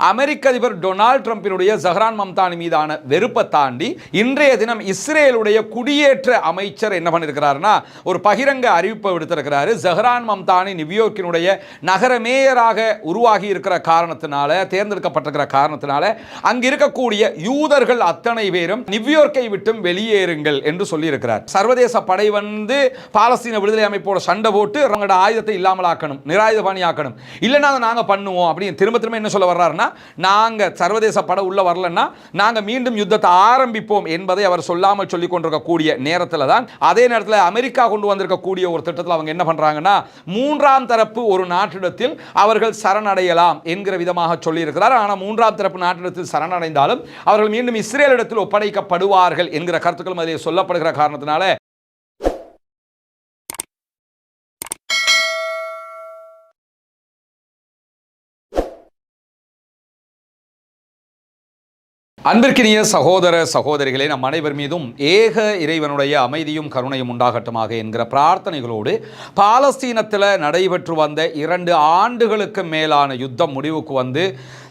அமெரிக்க அதிபர் டொனால்ட் ட்ரம்பினுடைய ஜஹ்ரான் மம்தானி மீதான வெறுப்பை தாண்டி இன்றைய தினம் இஸ்ரேலுடைய குடியேற்ற அமைச்சர் என்ன பண்ணியிருக்கிறாருன்னா ஒரு பகிரங்க அறிவிப்பை விடுத்திருக்கிறாரு. ஜஹ்ரான் மம்தானி நியூயோர்க்கினுடைய நகர மேயராக உருவாகி இருக்கிற காரணத்தினால தேர்ந்தெடுக்கப்பட்டிருக்கிற காரணத்தினால அங்கு இருக்கக்கூடிய யூதர்கள் அத்தனை பேரும் நியூயோர்க்கை விட்டும் வெளியேறுங்கள் என்று சொல்லியிருக்கிறார். சர்வதேச படை வந்து பாலஸ்தீன விடுதலை அமைப்போட சண்டை போட்டு அவங்களோட ஆயுதத்தை இல்லாமலாக்கணும் நிராயுதபாணி ஆக்கணும் இல்லைன்னா அதை நாங்கள் பண்ணுவோம் அப்படின்னு திரும்ப திரும்ப என்ன சொல்ல வர்றாருன்னா நாங்கள் சர்வதேச படம் உள்ளே வரலன்னா நாங்கள் மீண்டும் யுத்தத்தை ஆரம்பிப்போம் என்பதை அவர் சொல்லாமல் சொல்லி கொண்டிருக்கக்கூடிய நேரத்தில் தான் அதே நேரத்தில் அமெரிக்கா கொண்டு வந்திருக்கக்கூடிய ஒரு திட்டத்தில் அவங்க என்ன பண்ணுறாங்கன்னா மூன்றாம் தரப்பு ஒரு நாட்டிடத்தில் அவர்கள் சரணடையலாம் என்கிற விதமாக சொல்லியிருக்கிறார். ஆனால் மூன்றாம் தரப்பு நாட்டிடத்தில் சரணடைந்தாலும் அவர்கள் மீண்டும் இஸ்ரேலிடத்தில் ஒப்படைக்கப்படுவார்கள் என்கிற கருத்துக்களும் அதில் சொல்லப்படுகிற காரணத்தினால அன்பிற்கினிய சகோதர சகோதரிகளே நம் அனைவர் மீதும் ஏக இறைவனுடைய அமைதியும் கருணையும் உண்டாகட்டுமாக என்கிற பிரார்த்தனைகளோடு பாலஸ்தீனத்தில் நடைபெற்று வந்த இரண்டு ஆண்டுகளுக்கு மேலான யுத்தம் முடிவுக்கு வந்து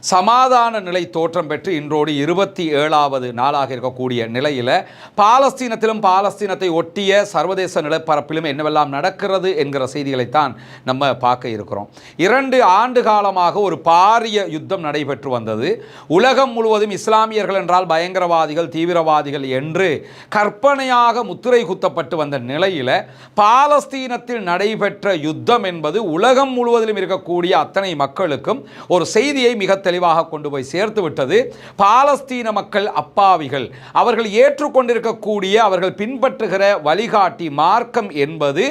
சமாதான நிலை தோற்றம் பெற்று இன்றோடு இருபத்தி ஏழாவது நாளாக இருக்கக்கூடிய நிலையில் பாலஸ்தீனத்திலும் பாலஸ்தீனத்தை ஒட்டிய சர்வதேச நிலப்பரப்பிலும் என்னவெல்லாம் நடக்கிறது என்கிற செய்திகளைத்தான் நம்ம பார்க்க இருக்கிறோம். இரண்டு ஆண்டு காலமாக ஒரு பாரிய யுத்தம் நடைபெற்று வந்தது. உலகம் முழுவதும் இஸ்லாமியர்கள் என்றால் பயங்கரவாதிகள் தீவிரவாதிகள் என்று கற்பனையாக முத்திரை குத்தப்பட்டு வந்த நிலையில் பாலஸ்தீனத்தில் நடைபெற்ற யுத்தம் என்பது உலகம் முழுவதிலும் இருக்கக்கூடிய அத்தனை மக்களுக்கும் ஒரு செய்தியை மிக தெளிவாக கொண்டு போய் சேர்த்து விட்டது. பாலஸ்தீன மக்கள் அப்பாவிகள். அவர்கள் ஏற்றுக்கொண்டிருக்கக்கூடிய அவர்கள் பின்பற்றுகிற வழிகாட்டி மார்க்கம் என்பது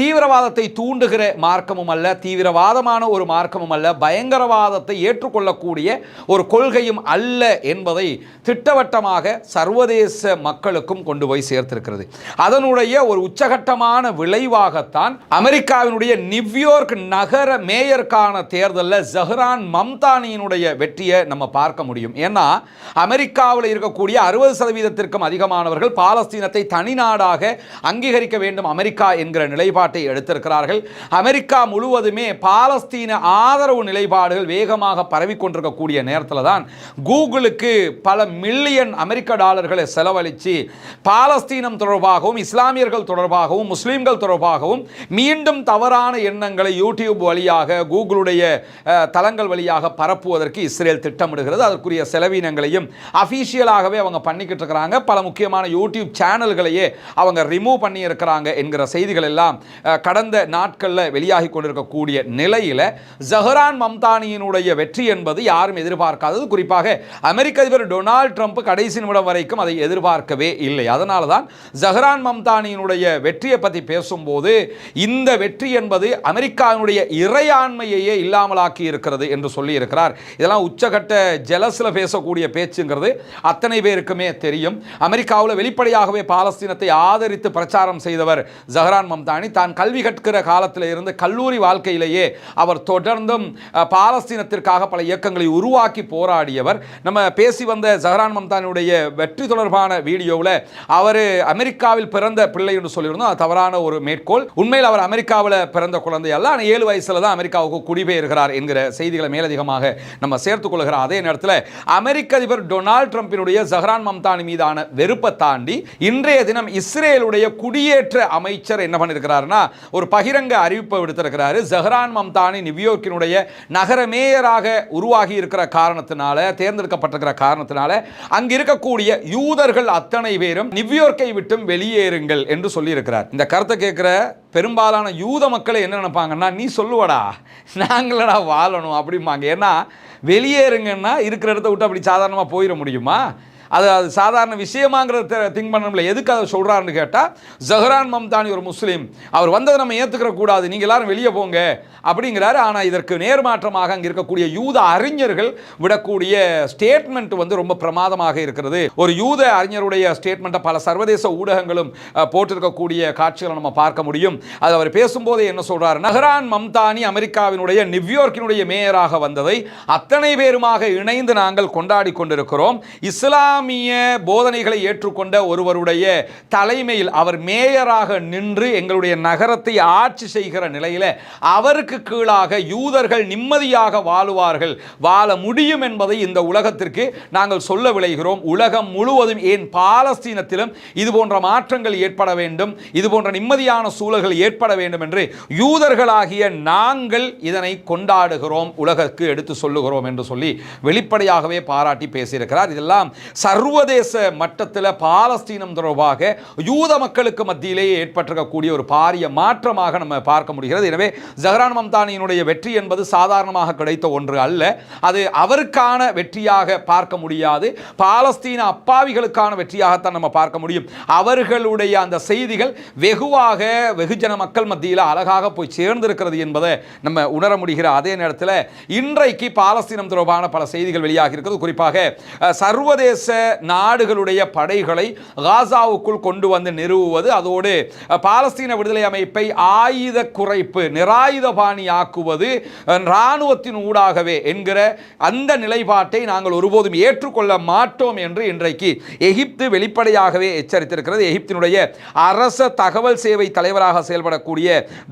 தீவிரவாதத்தை தூண்டுகிற மார்க்கமும் அல்ல தீவிரவாதமான ஒரு மார்க்கமும் அல்ல பயங்கரவாதத்தை ஏற்றுக்கொள்ளக்கூடிய ஒரு கொள்கையும் அல்ல என்பதை திட்டவட்டமாக சர்வதேச மக்களுக்கும் கொண்டு போய் சேர்த்திருக்கிறது. அதனுடைய ஒரு உச்சகட்டமான விளைவாகத்தான் அமெரிக்காவினுடைய நியூயார்க் நகர மேயருக்கான தேர்தலில் ஜஹ்ரான் மம்தானியினுடைய வெற்றியை நம்ம பார்க்க முடியும். ஏன்னா அமெரிக்காவில் இருக்கக்கூடிய அறுபது சதவீதத்திற்கும் அதிகமானவர்கள் பாலஸ்தீனத்தை தனி நாடாக அங்கீகரிக்க வேண்டும் அமெரிக்கா என்கிற நிலைப்பாட்டை எடுத்திருக்கிறார்கள். அமெரிக்கா முழுவதுமே பாலஸ்தீன ஆதரவு நிலைப்பாடுகள் வேகமாக பரவிக்கொண்டிருக்கக்கூடிய நேரத்தில் தான் கூகுளுக்கு பல மில்லியன் அமெரிக்க டாலர்களை செலவழித்து பாலஸ்தீனம் தொடர்பாகவும் இஸ்லாமியர்கள் தொடர்பாகவும் முஸ்லீம்கள் தொடர்பாகவும் மீண்டும் தவறான எண்ணங்களை யூடியூப் வழியாக கூகுளுடைய தளங்கள் வழியாக பரப்புவதற்கு இஸ்ரேல் திட்டமிடுகிறது. அதற்குரிய செலவினங்களையும் அஃபீஷியலாகவே அவங்க பண்ணிக்கிட்டு இருக்கிறாங்க. பல முக்கியமான யூடியூப் சேனல்களையே அவங்க ரிமூவ் பண்ணியிருக்கிறாங்க என்கிற செய்திகள் எல்லாம் கடந்த நாட்களில் வெளியாகி கொண்டிருக்கக்கூடிய நிலையில் ஜஹரான் மம்தானியினுடைய வெற்றி என்பது யாரும் எதிர்பார்க்காதது. குறிப்பாக அமெரிக்க அதிபர் டொனால்ட் ட்ரம்ப் கடைசி நிமிடம் வரைக்கும் அதை எதிர்பார்க்கவே இல்லை. அதனால தான் ஜஹரான் மம்தானியினுடைய வெற்றியை பற்றி பேசும்போது இந்த வெற்றி என்பது அமெரிக்காவினுடைய இறையாண்மையையே இல்லாமலாக்கி இருக்கிறது என்று சொல்லி இருக்கிறார் இதெல்லாம் உச்சகட்ட ஜெலஸில் பேசக்கூடிய பேச்சுங்கிறது அத்தனை பேருக்குமே தெரியும். அமெரிக்காவில் வெளிப்படையாகவே பாலஸ்தீனத்தை ஆதரித்து பிரச்சாரம் செய்தவர் ஜஹரான் மம்தானி. தான் கல்வி கற்கிற காலத்தில் இருந்து கல்லூரி வாழ்க்கையிலேயே அவர் தொடர்ந்தும் பாலஸ்தீனத்திற்காக பல இயக்கங்களை உருவாக்கி போராடியவர். நம்ம பேசி வந்த ஜஹரான் மம்தானியுடைய வெற்றி தொடர்பான வீடியோவில் அவர் அமெரிக்காவில் பிறந்த பிள்ளை என்று சொல்லியிருந்தோம். அது தவறான ஒரு மேற்கோள். உண்மையில் அவர் அமெரிக்காவில் பிறந்த குழந்தை அல்ல ஆனால் ஏழு வயசுல தான் அமெரிக்காவுக்கு குடிபெயர்கிறார் என்கிற செய்திகளை மேலதிகமாக நம்ம சேர்த்துக் கொள்கிறோம் அதே நேரத்தில் அமெரிக்க அதிபர் டொனால்ட் ட்ரம்பினுடைய ஜஹ்ரான் மம்தானி மீதான வெறுப்பை தாண்டி இன்றைய தினம் இஸ்ரேலுடைய குடியேற்ற அமைச்சர் என்ன பண்ணியிருக்கிறாருன்னா ஒரு பகிரங்க அறிவிப்பை விடுத்திருக்கிறாரு. ஜஹ்ரான் மம்தானி நியூயோர்க்கினுடைய நகர மேயராக உருவாகி இருக்கிற காரணத்தினால தேர்ந்தெடுக்கப்பட்டிருக்கிற காரணத்தினால அங்கு இருக்கக்கூடிய யூதர்கள் அத்தனை பேரும் நியூயோர்க்கை விட்டும் வெளியேறுங்கள் என்று சொல்லியிருக்கிறார். இந்த கருத்தை கேட்கிற பெரும்பாலான யூத மக்களை என்ன நினைப்பாங்கன்னா நீ சொல்லுவடா நாங்களடா வாழணும் அப்படிம்பாங்க. ஏன்னா வெளியேறுங்கன்னா இருக்கிற இடத்த விட்டு அப்படி சாதாரணமாக போயிட முடியுமா? அது அது சாதாரண விஷயமாங்கிறத திங்க் பண்ணல எதுக்கு அதை சொல்கிறாருன்னு கேட்டால் ஜஹரான் மம்தானி ஒரு முஸ்லீம். அவர் வந்ததை நம்ம ஏற்றுக்கிற கூடாது. நீங்கள் எல்லாரும் வெளியே போங்க. அப்படிங்கிறாரு. ஆனால் இதற்கு நேர்மாற்றமாக அங்கே இருக்கக்கூடிய யூத அறிஞர்கள் விடக்கூடிய ஸ்டேட்மெண்ட் வந்து ரொம்ப பிரமாதமாக இருக்கிறது. ஒரு யூத அறிஞருடைய ஸ்டேட்மெண்ட்டை பல சர்வதேச ஊடகங்களும் போட்டிருக்கக்கூடிய காட்சிகளை நம்ம பார்க்க முடியும். அது அவர் பேசும்போது என்ன சொல்கிறார் நஹரான் மம்தானி அமெரிக்காவினுடைய நியூயார்க்கினுடைய மேயராக வந்ததை அத்தனை பேருமாக இணைந்து நாங்கள் கொண்டாடி கொண்டிருக்கிறோம். இஸ்லாம் இஸ்லாமிய போதனைகளை ஏற்றுக்கொண்ட ஒருவருடைய தலைமையில் அவர் மேயராக நின்று எங்களுடைய நகரத்தை ஆட்சி செய்கிற நிலையில் அவருக்கு கீழாக யூதர்கள் நிம்மதியாக வாழுவார்கள். வாழ முடியும் என்பதை இந்த உலகத்திற்கு நாங்கள் சொல்ல விளைகிறோம். உலகம் முழுவதும் ஏன் பாலஸ்தீனத்திலும் இது போன்ற மாற்றங்கள் ஏற்பட வேண்டும் இது போன்ற நிம்மதியான சூழல்கள் ஏற்பட வேண்டும் என்று யூதர்களாகிய நாங்கள் இதனை கொண்டாடுகிறோம். உலகக்கு எடுத்து சொல்லுகிறோம் என்று சொல்லி வெளிப்படையாகவே பாராட்டி பேசியிருக்கிறார். இதெல்லாம் சர்வதேச மட்டத்தில் பாலஸ்தீனம் தொடர்பாக யூத மக்களுக்கு மத்தியிலேயே ஏற்பட்டிருக்கக்கூடிய ஒரு பாரிய மாற்றமாக நம்ம பார்க்க முடிகிறது. எனவே ஜஹரான் மம்தானியினுடைய வெற்றி என்பது சாதாரணமாக கிடைத்த ஒன்று அல்ல. அது அவருக்கான வெற்றியாக பார்க்க முடியாது. பாலஸ்தீன அப்பாவிகளுக்கான வெற்றியாகத்தான் நம்ம பார்க்க முடியும். அவர்களுடைய அந்த செய்திகள் வெகுவாக வெகுஜன மக்கள் மத்தியில் அழகாக போய் சேர்ந்திருக்கிறது என்பதை நம்ம உணர முடிகிற அதே நேரத்தில் இன்றைக்கு பாலஸ்தீனம் தொடர்பான பல செய்திகள் வெளியாகி இருக்கிறது. குறிப்பாக சர்வதேச நாடுகளுடைய படைகளை காசாவுக்குள் கொண்டு வந்து நிறுவுவது அதோடு பாலஸ்தீன விடுதலை அமைப்பை ஆயுத குறைப்பு நிராயுதபாணி ஆக்குவது இராணுவத்தின் ஊடாகவே என்கிற அந்த நிலைப்பாட்டை நாங்கள் ஒருபோதும் ஏற்றுக்கொள்ள மாட்டோம் என்று இன்றைக்கு எகிப்து வெளிப்படையாகவே எச்சரித்திருக்கிறது. எகிப்தினுடைய அரச தகவல் சேவை தலைவராக செயல்படக்கூடிய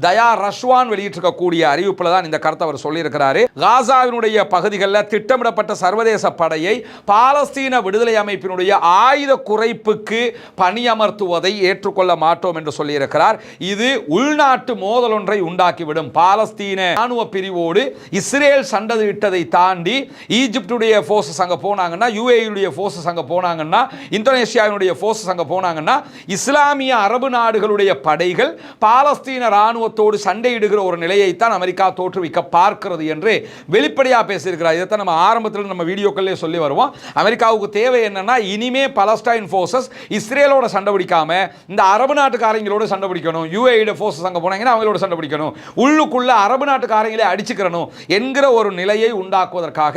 தயா ரஷ்வான் வெளியிட்டிருக்கக்கூடிய அறிவிப்பில் தான் இந்த கருத்தை அவர் சொல்லியிருக்கிறாரு. காசாவினுடைய பகுதிகளில் திட்டமிடப்பட்ட சர்வதேச படையை பாலஸ்தீன விடுதலை அமைப்பினுடைய ஆயுத குறைப்புக்கு பணியமர்த்துவதை ஏற்றுக்கொள்ள மாட்டோம் என்று சொல்லியிருக்கிறார். இது உள்நாட்டு மோதல் ஒன்றை உண்டாக்கிவிடும். பாலஸ்தீன ராணுவ பிரிவோடு இஸ்ரேல் சண்டதிட்டதை தாண்டி ஈஜிப்டுடைய ஃபோர்ஸஸ் அங்கே போனாங்கன்னா யுஏயுடைய ஃபோர்ஸஸ் அங்கே போனாங்கன்னா இந்தோனேஷியாவினுடைய ஃபோர்ஸஸ் அங்கே போனாங்கன்னா இஸ்லாமிய அரபு நாடுகளுடைய படைகள் பாலஸ்தீன ராணுவத்தோடு சண்டையிடுகிற ஒரு நிலையைத்தான் அமெரிக்கா தோற்றுவிக்க பார்க்கிறது என்று வெளிப்படையாக பேசியிருக்கிறார். இதைத்தான் நம்ம ஆரம்பத்தில் நம்ம வீடியோக்கள்லேயே சொல்லி வருவோம். அமெரிக்காவுக்கு தேவை என்னன்னா இனிமே பலஸ்டைன் ஃபோர்ஸஸ் இஸ்ரேலோட சண்டை பிடிக்காம இந்த அரபு நாட்டுக்காரங்களோட சண்டை பிடிக்கணும். யுஏஇட ஃபோர்ஸஸ் அங்கே போனாங்கன்னா அவங்களோட சண்டை பிடிக்கணும். உள்ளுக்குள்ள அரபு நாட்டுக்காரங்களே அடிச்சுக்கிறணும் என்கிற ஒரு நிலையை உண்டாக்குவதற்காக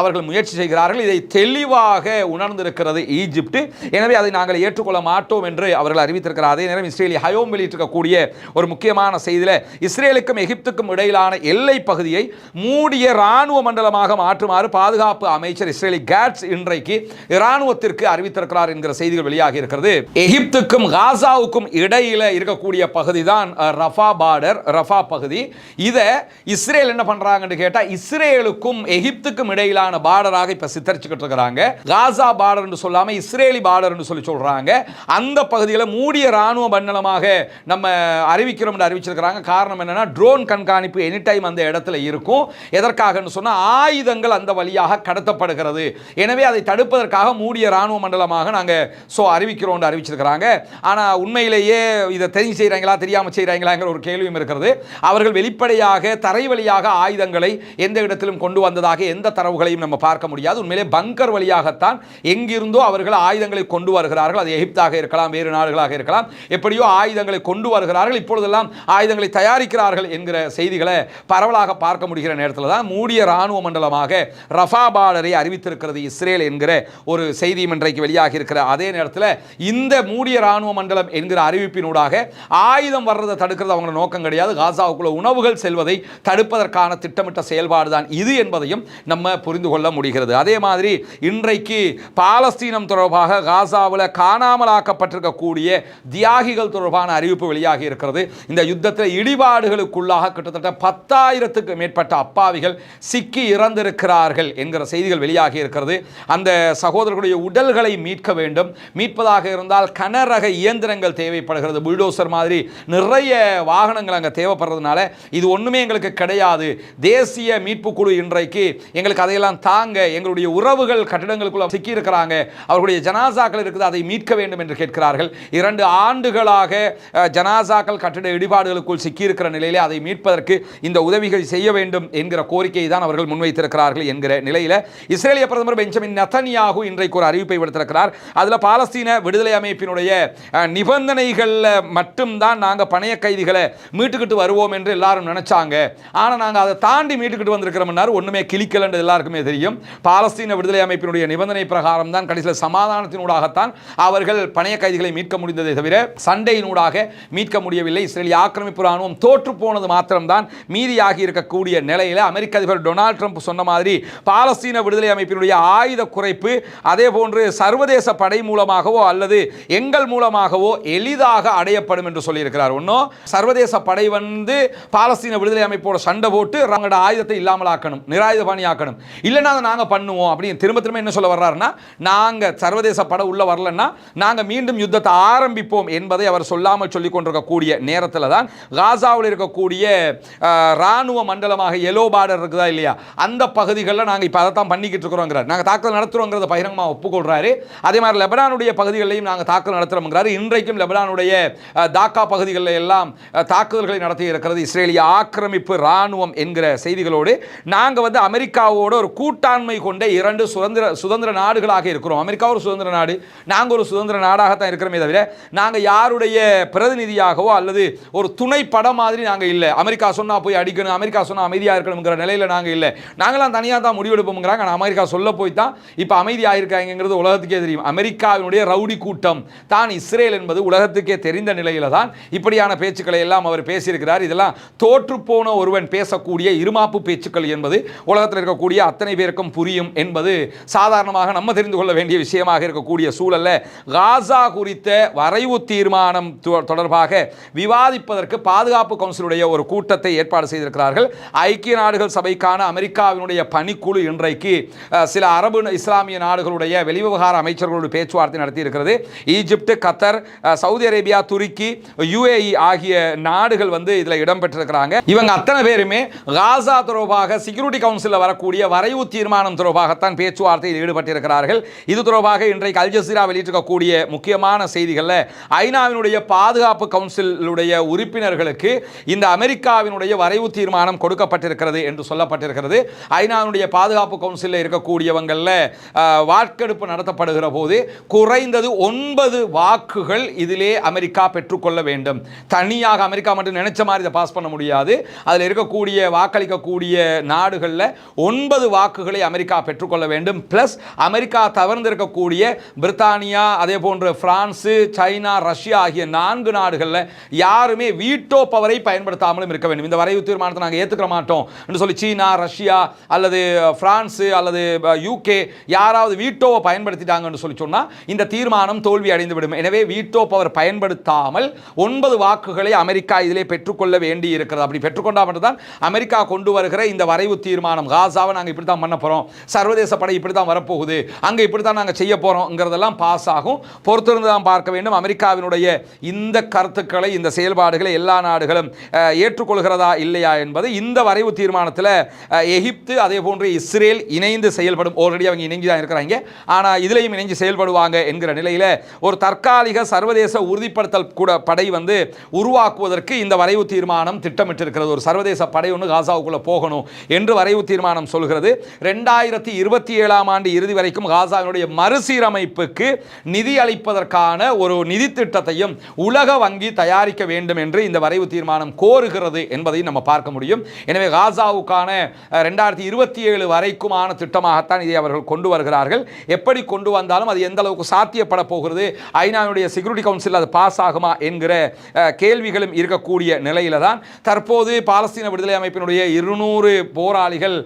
அவர்கள் முயற்சி செய்கிறார்கள். இதை தெளிவாக உணர்ந்திருக்கிறது ஈஜிப்ட் எனவே அதை நாங்கள் ஏற்றுக்கொள்ள மாட்டோம் என்று அவர்கள் அறிவித்திருக்கிறார். அதே நேரம் இஸ்ரேலி ஹயோம் வெளியிட்டிருக்கக்கூடிய ஒரு முக்கியமான செய்தியில் இஸ்ரேலுக்கும் எகிப்துக்கும் இடையிலான எல்லை பகுதியை மூடிய இராணுவ மண்டலமாக மாற்றுமாறு பாதுகாப்பு அமைச்சர் இஸ்ரேலி கேட்ஸ் இன்றைக்கு இராணுவத்திற்கு அறிவித்திருக்கிறார் என்கிற செய்திகள் வெளியாகி இருக்கிறது. எகிப்துக்கும் காசாவுக்கும் இடையில இருக்கக்கூடிய பகுதி தான் ரஃபா பார்டர் ரஃபா பகுதி. இதை இஸ்ரேல் என்ன பண்றாங்கன்னு கேட்டால் இஸ்ரேலுக்கும் எகிப்துக்கும் இடையிலான பார்டராக இப்போ சித்தரிச்சுக்கிட்டு இருக்கிறாங்க. காசா பார்டர்னு சொல்லாம இஸ்ரேலி பார்டர்னு சொல்லி சொல்றாங்க. அந்த பகுதியில் மூடிய ராணுவ மண்டலமாக நம்ம அறிவிக்கிறோம் அறிவிச்சிருக்கிறாங்க. காரணம் என்னன்னா ட்ரோன் கண்காணிப்பு எனி டைம் அந்த இடத்துல இருக்கும். எதற்காகன்னு சொன்னால் ஆயுதங்கள் அந்த வழியாக கடத்தப்படுகிறது. எனவே அதை தடுப்பதற்காக மூடிய ராணுவ மண்டலமாக நாங்கள் ஸோ அறிவிக்கிறோம் அறிவிச்சிருக்கிறாங்க. ஆனால் உண்மையிலேயே இதை தெரிஞ்சு செய்கிறாங்களா தெரியாமல் செய்கிறாங்களாங்கிற ஒரு கேள்வியும் இருக்கிறது. அவர்கள் வெளிப்படையாக தரை வழியாக ஆயுதங்களை எந்த இடத்திலும் கொண்டு வந்ததாக எந்த தரவுகளையும் நம்ம பார்க்க முடியாது. உண்மையிலே பங்கர் வழியாகத்தான் எங்கிருந்தோ அவர்கள் ஆயுதங்களை கொண்டு வருகிறார்கள். அது எகிப்தாக இருக்கலாம் வேறு நாடுகளாக இருக்கலாம். எப்படியோ ஆயுதங்களை கொண்டு வருகிறார்கள். இப்பொழுதெல்லாம் ஆயுதங்களை தயாரிக்கிறார்கள் என்கிற செய்திகளை பரவலாக பார்க்க முடிகிற நேரத்தில் தான் மூடிய ராணுவ மண்டலமாக ரஃபா பார்டரை அறிவித்திருக்கிறது இஸ்ரேல் என்கிற ஒரு செய்தியும் இன்றைக்கு வெளியாக இருக்கிற அதே நேரத்தில் இந்த மூடிய ராணுவ மண்டலம் என்கிற அறிவிப்பினூடாக ஆயுதம் வர்றதை தடுக்கிறது அவங்களோட நோக்கம் கிடையாது. காசாவுக்குள்ள உணவுகள் செல்வதை தடுப்பதற்கான திட்டமிட்ட செயல்பாடு தான் இது என்பதையும் நம்ம புரிந்து கொள்ள முடிகிறது. அதே மாதிரி இன்றைக்கு பாலஸ்தீனம் தொடர்பாக காசாவில் காணாமலாக்கப்பட்டிருக்கக்கூடிய தியாகிகள் தொடர்பான அறிவிப்பு வெளியாகி இருக்கிறது. இந்த யுத்தத்தில் இடிபாடுகளுக்குள்ளாக கிட்டத்தட்ட பத்தாயிரத்துக்கு மேற்பட்ட அப்பாவிகள் சிக்கி இறந்திருக்கிறார்கள் என்கிற செய்திகள் வெளியாகி இருக்கிறது. அந்த சகோதர சகோதரர்களுடைய உடல்களை மீட்க வேண்டும். மீட்பதாக இருந்தால் கனரக இயந்திரங்கள் தேவைப்படுகிறது. புல்டோசர் மாதிரி நிறைய வாகனங்கள் அங்கே தேவைப்படுறதுனால இது ஒன்றுமே எங்களுக்கு கிடையாது. தேசிய மீட்பு குழு இன்றைக்கு எங்களுக்கு அதையெல்லாம் தாங்க எங்களுடைய உறவுகள் கட்டிடங்களுக்குள்ள சிக்கி இருக்கிறாங்க அவர்களுடைய ஜனாசாக்கள் இருக்குது அதை மீட்க வேண்டும் என்று கேட்கிறார்கள். இரண்டு ஆண்டுகளாக ஜனாசாக்கள் கட்டிட இடிபாடுகளுக்குள் சிக்கியிருக்கிற நிலையிலே அதை மீட்பதற்கு இந்த உதவிகள் செய்ய வேண்டும் என்கிற கோரிக்கையை தான் அவர்கள் முன்வைத்திருக்கிறார்கள் என்கிற நிலையில் இஸ்ரேலிய பிரதமர் பெஞ்சமின் நத்தனியாகு இன்றைக்கு ஒரு அறிவிப்பை விடுத்திருக்கிறார். அதில் பாலஸ்தீன விடுதலை அமைப்பினுடைய நிபந்தனைகளில் மட்டும்தான் நாங்கள் பணைய கைதிகளை மீட்டுக்கிட்டு வருவோம் என்று எல்லாரும் நினைச்சாங்க. ஆனால் நாங்கள் அதை தாண்டி மீட்டுக்கிட்டு வந்திருக்கிறோம்னாரு ஒன்றுமே கிளிக்கலன்றது எல்லாருக்குமே தெரியும். பாலஸ்தீன விடுதலை அமைப்பினுடைய நிபந்தனை பிரகாரம் தான் கடைசியில் சமாதானத்தினூடாகத்தான் அவர்கள் பணைய கைதிகளை மீட்க முடிந்ததை தவிர சண்டையினூடாக மீட்க முடியவில்லை. இஸ்ரேலிய ஆக்கிரமிப்பு ராணுவம் தோற்று போனது மாத்திரம்தான் மீதியாகி இருக்கக்கூடிய நிலையில் அமெரிக்க அதிபர் டொனால்ட் ட்ரம்ப் சொன்ன மாதிரி பாலஸ்தீன விடுதலை அமைப்பினுடைய ஆயுத குறைப்பு அதே போன்று சர்வதேச படை மூலமாகவோ அல்லது எங்கள் மூலமாகவோ எளிதாக அடையப்படும் என்று சொல்லியிருக்கிறார். ஒன்றும் சர்வதேச படை வந்து பாலஸ்தீன விடுதலை அமைப்போட சண்டை போட்டு அவங்களோட ஆயுதத்தை இல்லாமல் ஆக்கணும் நிராயுத பாணி ஆக்கணும் இல்லைன்னா அதை நாங்கள் பண்ணுவோம் அப்படின்னு திரும்ப திரும்ப என்ன சொல்ல வர்றாருன்னா நாங்கள் சர்வதேச படை உள்ள வரலன்னா நாங்கள் மீண்டும் யுத்தத்தை ஆரம்பிப்போம் என்பதை அவர் சொல்லாமல் சொல்லிக் கொண்டிருக்கக்கூடிய நேரத்தில் தான் காசாவில் இருக்கக்கூடிய ராணுவ மண்டலமாக எலோ பார்டர் இருக்குதா இல்லையா? அந்த பகுதிகளில் நாங்கள் இப்போ அதை தான் பண்ணிக்கிட்டு இருக்கிறோங்கிறார். நாங்கள் தாக்குதல் நடத்துகிறோங்கிறத பகிரங்கமாக ஒப்புக்கொள்கிறாரு அதே மாதிரி லெபனானுடைய பகுதிகளையும் நாங்கள் தாக்குதல் நடத்துகிறோம்ங்கிறாரு இன்றைக்கும் லெபனானுடைய தாக்கா பகுதிகளில் எல்லாம் தாக்குதல்களை நடத்தி இருக்கிறது. இஸ்ரேலிய ஆக்கிரமிப்பு இராணுவம் என்கிற செய்திகளோடு நாங்கள் வந்து அமெரிக்காவோட ஒரு கூட்டாண்மை கொண்ட இரண்டு சுதந்திர சுதந்திர நாடுகளாக இருக்கிறோம். அமெரிக்கா ஒரு சுதந்திர நாடு நாங்கள் ஒரு சுதந்திர நாடாகத்தான் இருக்கிறோமே தவிர நாங்கள் யாருடைய பிரதிநிதியாகவோ அல்லது ஒரு துணை படம் மாதிரி நாங்கள் இல்லை. அமெரிக்கா சொன்னால் போய் அடிக்கணும் அமெரிக்கா சொன்னால் அமைதியாக இருக்கணுங்கிற நிலையில் நாங்கள் இல்லை. நாங்களாம் தனியாக தான் முடிவெடுப்போம்ங்கிறாங்க. ஆனால் அமெரிக்கா சொல்ல போய் தான் இப்போ அமைதியாக இருக்காங்கிறது உலகத்துக்கே தெரியும். அமெரிக்காவினுடைய ரவுடி கூட்டம். தான் இஸ்ரேல் என்பது உலகத்துக்கே தெரிந்த நிலையில தான் இப்படியான பேச்சுக்களை எல்லாம் அவர் பேசியிருக்கிறார். இதெல்லாம் தோற்றுப்போன ஒருவன் பேசக்கூடிய இருமாப்பு பேச்சுக்கள் என்பது உலகத்தில் இருக்கக்கூடிய அத்தனை பேருக்கும் புரியும் என்பது சாதாரணமாக நம்ம தெரிந்து கொள்ள வேண்டிய விஷயமாக இருக்கக்கூடிய சூழலில் காசா குறித்த வரைவு தீர்மானம் தொடர்பாக விவாதிப்பதற்கு பாதுகாப்பு கவுன்சிலுடைய ஒரு கூட்டத்தை ஏற்பாடு செய்திருக்கிறார்கள். ஐக்கிய நாடுகள் சபைக்கான அமெரிக்காவினுடைய பணிக்குழு இன்றைக்கு சில அரபு இஸ்லாமிய நாடுகள் நாடுகளுடைய வெளிவிவகார அமைச்சர்களோடு பேச்சுவார்த்தை நடத்தி இருக்கிறது ஈஜிப்ட் கத்தர் சவுதி அரேபியா துருக்கி யுஏஇ ஆகிய நாடுகள் வந்து இதில் இடம்பெற்றிருக்கிறாங்க. இவங்க அத்தனை பேருமே காசா தொடர்பாக செக்யூரிட்டி கவுன்சிலில் வரக்கூடிய வரைவு தீர்மானம் தொடர்பாகத்தான் பேச்சுவார்த்தையில் ஈடுபட்டிருக்கிறார்கள். இது தொடர்பாக இன்றைக்கு அல் ஜசீரா வெளியிட்டிருக்கக்கூடிய முக்கியமான செய்திகளில் ஐநாவினுடைய பாதுகாப்பு கவுன்சிலுடைய உறுப்பினர்களுக்கு இந்த அமெரிக்காவினுடைய வரைவு தீர்மானம் கொடுக்கப்பட்டிருக்கிறது என்று சொல்லப்பட்டிருக்கிறது. ஐநாவினுடைய பாதுகாப்பு கவுன்சிலில் இருக்கக்கூடியவங்களில் அஹ், வாக்கெடுப்பு நடத்தப்படுகிற போது குறைந்தது ஒன்பது வாக்குகள் இதிலே அமெரிக்கா பெற்றுக்கொள்ள வேண்டும். தனியாக அமெரிக்கா மட்டும் நினைச்ச மாதிரி இதை பாஸ் பண்ண முடியாது. அதில் இருக்கக்கூடிய வாக்களிக்கக்கூடிய நாடுகளில் ஒன்பது வாக்குகளை அமெரிக்கா பெற்றுக்கொள்ள வேண்டும். பிளஸ் அமெரிக்கா தவிர்த்திருக்கக்கூடிய பிரித்தானியா அதே போன்று பிரான்ஸு சைனா ரஷ்யா ஆகிய நான்கு நாடுகளில் யாருமே வீட்டோ பவரை பயன்படுத்தாமலும் இருக்க வேண்டும். இந்த வரைவு தீர்மானத்தை நாங்கள் ஏற்றுக்கிற மாட்டோம். என்று சொல்லி சீனா ரஷ்யா அல்லது பிரான்ஸு அல்லது யூகே யாராவது வீட்டு வீட்டோவை பயன்படுத்திட்டாங்கன்னு சொல்லி சொன்னால் இந்த தீர்மானம் தோல்வி அடைந்து விடும். எனவே வீட்டோ பவர் பயன்படுத்தாமல் ஒன்பது வாக்குகளை அமெரிக்கா இதிலே பெற்றுக்கொள்ள வேண்டி இருக்கிறது அப்படி பெற்றுக்கொண்டா மட்டும்தான் அமெரிக்கா கொண்டு வருகிற இந்த வரைவு தீர்மானம். காசாவை நாங்கள் இப்படி தான் பண்ண போகிறோம் சர்வதேச படை இப்படி தான் வரப்போகுது. அங்கே இப்படி தான் நாங்கள் செய்ய போகிறோங்கிறதெல்லாம் பாஸ் ஆகும். பொறுத்திருந்து தான் பார்க்க வேண்டும். அமெரிக்காவினுடைய இந்த கருத்துக்களை இந்த செயல்பாடுகளை எல்லா நாடுகளும் ஏற்றுக்கொள்கிறதா இல்லையா என்பது இந்த வரைவு தீர்மானத்தில் எகிப்து அதே போன்று இஸ்ரேல் இணைந்து செயல்படும். ஆல்ரெடி அவங்க இணைஞ்சு தான் இருக்கிறாங்க. ஆனால் இதிலையும் இணைஞ்சு செயல்படுவாங்க என்கிற நிலையில் ஒரு தற்காலிக சர்வதேச உறுதிப்படுத்தல் கூட படை வந்து உருவாக்குவதற்கு இந்த வரைவு தீர்மானம் திட்டமிட்டிருக்கிறது. ஒரு சர்வதேச படை ஒன்று காசாவுக்குள்ளே போகணும் என்று வரைவு தீர்மானம் சொல்கிறது. ரெண்டாயிரத்தி இருபத்தி ஏழாம் ஆண்டு இறுதி வரைக்கும் காசாவினுடைய மறுசீரமைப்புக்கு நிதி அளிப்பதற்கான ஒரு நிதி திட்டத்தையும் உலக வங்கி தயாரிக்க வேண்டும் என்று இந்த வரைவு தீர்மானம் கோருகிறது என்பதையும் நம்ம பார்க்க முடியும். எனவே காசாவுக்கான ரெண்டாயிரத்தி இருபத்தி ஏழு வரைக்குமான திட்டமாகத்தான் இதை அவர்கள் கொண்டு வருகிறார்கள். எப்படி கொண்டு வந்தாலும் அது எந்த அளவுக்கு சாத்தியப்பட போகிறது? ஐநாவுடைய செக்யூரிட்டி கவுன்சில் அது பாஸ் ஆகுமா என்கிற கேள்விகளும் இருக்கக்கூடிய நிலையில தான் தற்போது பாலஸ்தீன விடுதலை அமைப்பினுடைய இருநூறு போராளிகள்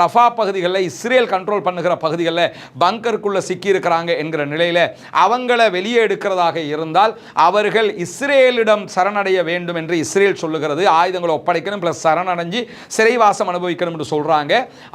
ரஃபா பகுதிகளில் இஸ்ரேல் கண்ட்ரோல் பண்ணுகிற பகுதிகளில் பங்கருக்குள்ளே சிக்கியிருக்கிறாங்க என்கிற நிலையில் அவங்கள வெளியே எடுக்கிறதாக இருந்தால் அவர்கள் இஸ்ரேலிடம் சரணடைய வேண்டும் என்று இஸ்ரேல் சொல்லுகிறது. ஆயுதங்களை ஒப்படைக்கணும் பிளஸ் சரணடைஞ்சு சிறைவாசம் அனுபவிக்கணும் என்று சொல்றாங்க.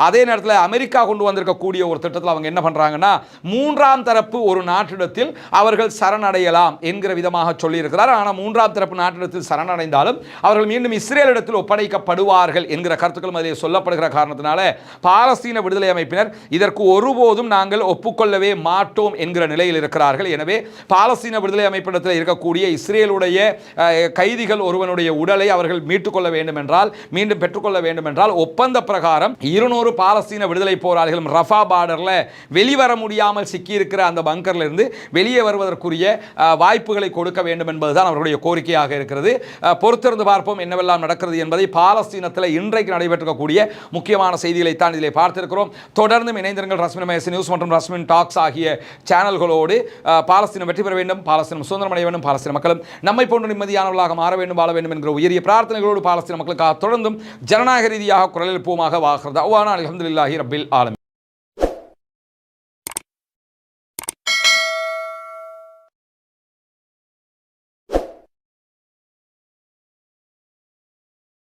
அதே நேரத்தில் அமெரிக்கா கொண்டு வந்திருக்கக்கூடிய ஒரு திட்டத்தில் அவங்க என்ன பண்றாங்கன்னா மூன்றாம் தரப்பு ஒரு நாட்டிடத்தில் அவர்கள் சரணடையலாம் என்கிற விதமாக சொல்லியிருக்கிறார். ஆனால் மூன்றாம் தரப்பு நாட்டிடத்தில் சரணடைந்தாலும் அவர்கள் மீண்டும் இஸ்ரேலிடத்தில் ஒப்படைக்கப்படுவார்கள் என்கிற கருத்துக்களும் அதில் சொல்லப்படுகிற காரணத்தினால பாலஸ்தீன விடுதலை அமைப்பினர் இதற்கு ஒருபோதும் நாங்கள் ஒப்புக்கொள்ளவே மாட்டோம் என்கிற நிலையில் இருக்கிறார்கள். எனவே பாலஸ்தீன விடுதலை அமைப்பிடத்தில் இருக்கக்கூடிய இஸ்ரேலுடைய கைதிகள் ஒருவனுடைய உடலை அவர்கள் மீட்டுக்கொள்ள வேண்டும் என்றால் மீண்டும் பெற்றுக்கொள்ள வேண்டும் என்றால் ஒப்பந்த பிரகாரம் இருநூறு பாலஸ்தீன விடுதலை போராளிகளும் ரஃபா பார்டரில் வெளி வெளிவர முடியாமல் சிக்கியிருக்கிற அந்த பங்கர்லேருந்து வெளியே வருவதற்குரிய வாய்ப்புகளை கொடுக்க வேண்டும் என்பதுதான் அவர்களுடைய கோரிக்கையாக இருக்கிறது. பொறுத்திருந்து பார்ப்போம் என்னவெல்லாம் நடக்கிறது என்பதை பாலஸ்தீனத்தில் இன்றைக்கு நடைபெற்றிருக்கக்கூடிய முக்கியமான செய்திகளை தான் பார்த்திருக்கிறோம். தொடர்ந்து இணைந்திருங்கள் ரஸ்மின் மேசி நியூஸ் மற்றும் ரஸ்மின் டாக்ஸ் ஆகிய சேனல்களோடு. பாலஸ்தீனம் வெற்றி பெற வேண்டும் பாலஸ்தீனம் சுதந்திரம் அடைய வேண்டும் பாலஸ்தீன மக்களும் நம்மை போன்ற நிம்மதியானவர்களாக மாற வேண்டும் வாழ வேண்டும் என்கிற உயரிய பிரார்த்தனைகளோடு பாலஸ்தீன மக்களுக்காக தொடர்ந்தும் ஜனநாயக ரீதியாக குரல் எழுப்புவமாக வாகிறது அவ்வான அலமதுல்லாஹி ரபில் ஆலம்